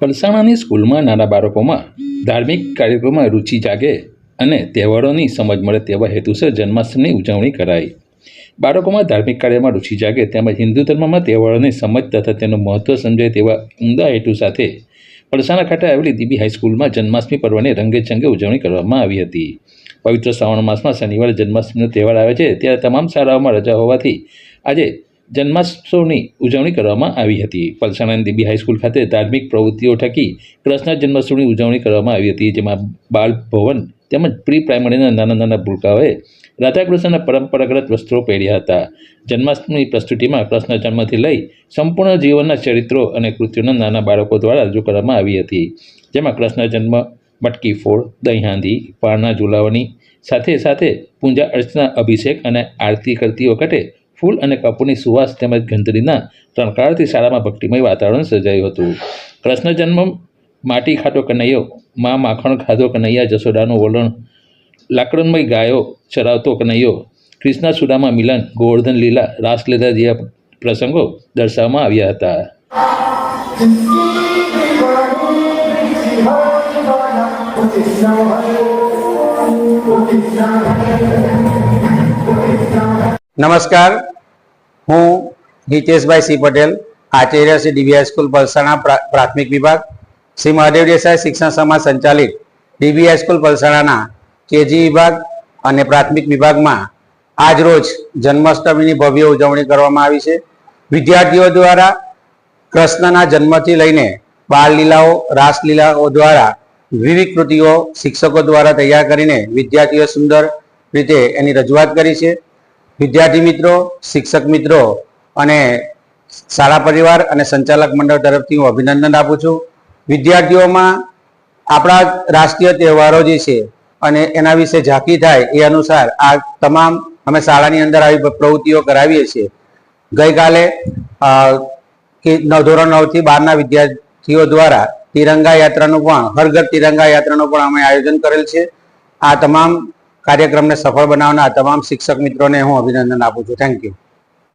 પલસાણાની સ્કૂલમાં નાના બાળકોમાં ધાર્મિક કાર્યક્રમમાં રુચિ જાગે અને તહેવારોની સમજ મળે તેવા હેતુસર જન્માષ્ટમીની ઉજવણી કરાઈ. બાળકોમાં ધાર્મિક કાર્યમાં રુચિ જાગે તેમજ હિન્દુ ધર્મમાં તહેવારોની સમજ તથા તેનું મહત્ત્વ સમજાય તેવા ઉમદા હેતુ સાથે પલસાણા ખાતે આવેલી દીબી હાઈસ્કૂલમાં જન્માષ્ટમી પર્વની રંગેચંગે ઉજવણી કરવામાં આવી હતી. પવિત્ર શ્રાવણ માસમાં શનિવારે જન્માષ્ટમીનો તહેવાર આવે છે ત્યારે તમામ શાળાઓમાં રજા હોવાથી આજે જન્માષ્ટમીની ઉજવણી કરવામાં આવી હતી. પલસાણા દીબી હાઈસ્કૂલ ખાતે ધાર્મિક પ્રવૃત્તિઓ થકી કૃષ્ણ જન્માષ્ટમીની ઉજવણી કરવામાં આવી હતી, જેમાં બાળ ભવન તેમજ પ્રી પ્રાઇમરીના નાના નાના ભૂલકાઓએ રાધાકૃષ્ણના પરંપરાગત વસ્ત્રો પહેર્યા હતા. જન્માષ્ટમી પ્રસ્તુતિમાં કૃષ્ણ જન્મથી લઈ સંપૂર્ણ જીવનના ચરિત્રો અને કૃત્યોના નાના બાળકો દ્વારા રજૂ કરવામાં આવી હતી. જેમાં કૃષ્ણ જન્મ, મટકી ફોડ, દહીં હાંધી પાળના ઝુલાવાની સાથે સાથે પૂજા અર્ચના, અભિષેક અને આરતી કરતી વખતે ફૂલ અને કપૂરની સુવાસ તેમજ ગંધરીના ત્રણકાળથી શાળામાં ભક્તિમય વાતાવરણ સર્જાયું હતું. કૃષ્ણ જન્મ માટી ખાટો કનૈયો, મા માખણ ખાધો કનૈયા જસોડાનું વલણ લાકડમય ગાયો ચરાવતો કનૈયો કૃષ્ણ સુડામાં મિલન, ગોવર્ધન લીલા રાસલીલા જેવા પ્રસંગો દર્શાવવામાં આવ્યા હતા. નમસ્કાર. હું હિતેશભાઈ સી પટેલ, આચાર્ય શ્રી ડીબીઆઈ હાઈસ્કૂલ પલસાણા પ્રા- પ્રાથમિક વિભાગ. શ્રી મહાદેવ દેસાઈ શિક્ષણ સમાજ સંચાલિત ડીબીઆઈ હાઈસ્કૂલ પલસાણાના કેજી વિભાગ અને પ્રાથમિક વિભાગમાં આજ રોજ જન્માષ્ટમીની ભવ્ય ઉજવણી કરવામાં આવી છે. વિદ્યાર્થીઓ દ્વારા કૃષ્ણના જન્મથી લઈને બાળલીલાઓ, રાસલીલાઓ દ્વારા વિવિધ કૃતિઓ શિક્ષકો દ્વારા તૈયાર કરીને વિદ્યાર્થીઓ સુંદર રીતે એની રજૂઆત કરી છે. વિદ્યાર્થી મિત્રો, શિક્ષક મિત્રો અને શાળા પરિવાર અને સંચાલક મંડળ તરફથી હું અભિનંદન આપું છું. વિદ્યાર્થીઓમાં આપણા રાષ્ટ્રીય તહેવારો જે છે અને એના વિશે ઝાંકી થાય એ અનુસાર આ તમામ અમે શાળાની અંદર આવી પ્રવૃત્તિઓ કરાવીએ છીએ. ગઈકાલે કે ધોરણ નવથી બારના વિદ્યાર્થીઓ દ્વારા તિરંગા યાત્રાનું પણ હરઘર તિરંગા યાત્રાનું પણ અમે આયોજન કરેલ છે. આ તમામ કાર્યક્રમને સફળ બનાવનાર તમામ શિક્ષક મિત્રોને હું અભિનંદન આપું છું. Thank you